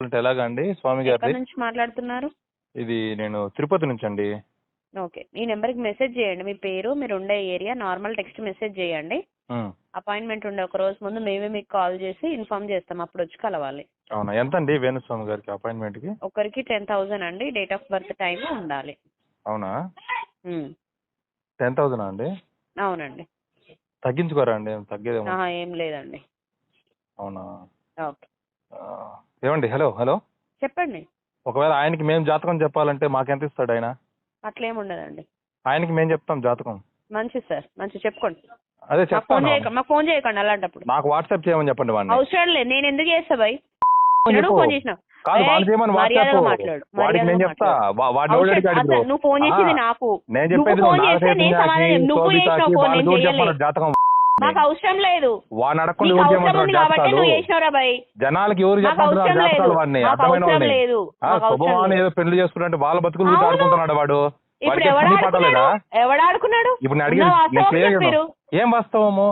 అంటే ఎలాగండి? స్వామి ఎక్కడి గారిది? నుంచి మాట్లాడుతున్నారు? ఇది నేను తిరుపతి నుంచి అండి ఓకే. ఈ నెంబర్కి మెసేజ్ చేయండి. మీ పేరు మీరు ఉండే ఏరియా నార్మల్ టెక్స్ట్ మెసేజ్ చేయండి. ఉమ్, అపాయింట్మెంట్ ఉండే ఒక రోజు ముందు మేమే మీకు కాల్ చేసి ఇన్ఫార్మ్ చేస్తాం. అప్పుడు వచ్చి కలవాలి. అవునా? ఎంత అండి వేణుస్వామి గారికి అపాయింట్మెంట్కి ఒకరికి టెన్ థౌజండ్ అండి. డేట్ ఆఫ్ బర్త్ టైం ఉండాలి. అవునా? ఉమ్, టెన్ థౌసండ్ అండి? అవునండి. తగ్గించుకోరా అండి? తగ్గేదేమో. ఆహా, ఏం లేదండి. అవునా? ఓకే. ఏమండి? Hello hello? చెప్పండి. ఒకవేళ ఆయనకి మేము జాతకం చెప్పాలంటే మాకెంత ఇస్తాడు ఆయన? అట్లేం ఉండదండి ఆయనకి మేము చెప్తాం జాతకం. మంచి సార్ మంచి చెప్పుకోండి. అదే మాకు ఫోన్ చెప్తాను. చేయకండి మాకు ఫోన్ చేయకండి అలాంటప్పుడు. నాకు వాట్సాప్ చేయమని చెప్పండి వాడిని. అవసరం లేదు నేను ఎందుకు చేస్తా బాయ్ ఫోన్ చెప్పు. ఫోన్ చేసిన. కాదు ఏయ్, చేయమని వాట్సాప్ మర్యాదగా మాట్లాడు, వాడికి నేను చెప్తా. మాట్లాడు. వా- వాడిని ఎవడు అవసరం- అడిగాడు అసలు బ్రో? నువ్వు ఫోన్ చేసింది నాకు. నేను నువ్వు చెప్పేది ఫోన్ నువ్వు చేస్తే నేను సమాధానం నువ్వు చేసినావు ఫోన్ నేను దూరం చేయలే. చెప్పమన్నాడు జాతకం నాకు అవసరం లేదు. వాడిని అడగకుండా ఎవరు చేయమంటారు జాతకాలు? జనాలకి ఎవరు జాతకాలు వాడిని అర్థమైన లేదు. శుభమాని ఏదో పెళ్ళి చేసుకుంటే వాళ్ళ బతుకులు. ఆడుకుంటున్నాడు వాడు. ఇప్పుడు వాడికి ఎవడు పని ఆడుకున్నాడు పట్టలేదా ఎవడు ఆడుకున్నాడు ఇప్పుడు ఏం వాస్తవము?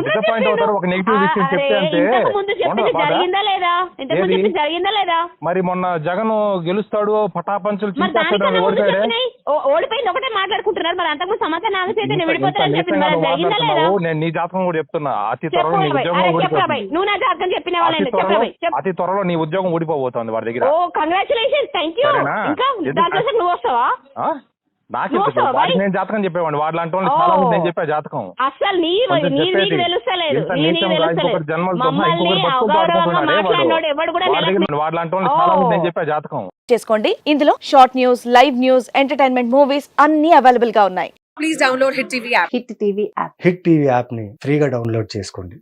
డిసప్పాయింట్. అవుతారు. ఒక నెగిటివ్ విషయం చెప్తే అంటే మరి మొన్న జగన్ గెలుస్తాడు పటాపంచులు ఓడిపోయింది ఒకటే మాట్లాడుకుంటున్నారు. మరి అంతకుముందు సమాచారం నాకు చేస్తే నేను నీ జాతకం కూడా చెప్తున్నా. అతి త్వరలో నీ ఉద్యోగం నువ్వు నా జాతకం చెప్పిన అతి త్వరలో నీ ఉద్యోగం ఊడిపోబోతోంది వాడి దగ్గర. ఓ కంగ్రాచులేషన్స్ థ్యాంక్ యూ? ఇంకా నువ్వు వస్తావా? నేను జాతకం చెప్పేవాడిని. వాడు లాంటి వాళ్ళు ఓ. చాలా మంది నేను చెప్పా జాతకం. అసలు నీ నీ నీ వాడు. లాంటి వాళ్ళు. చాలా మంది నేను చెప్పా జాతకం. చేసుకోండి. ఇందులో short news live news entertainment movies అన్ని అవైలబుల్గా ఉన్నాయి. Please download Hit TV app. Hit TV app Hit TV యాప్ని ఫ్రీగా డౌన్లోడ్ చేసుకోండి.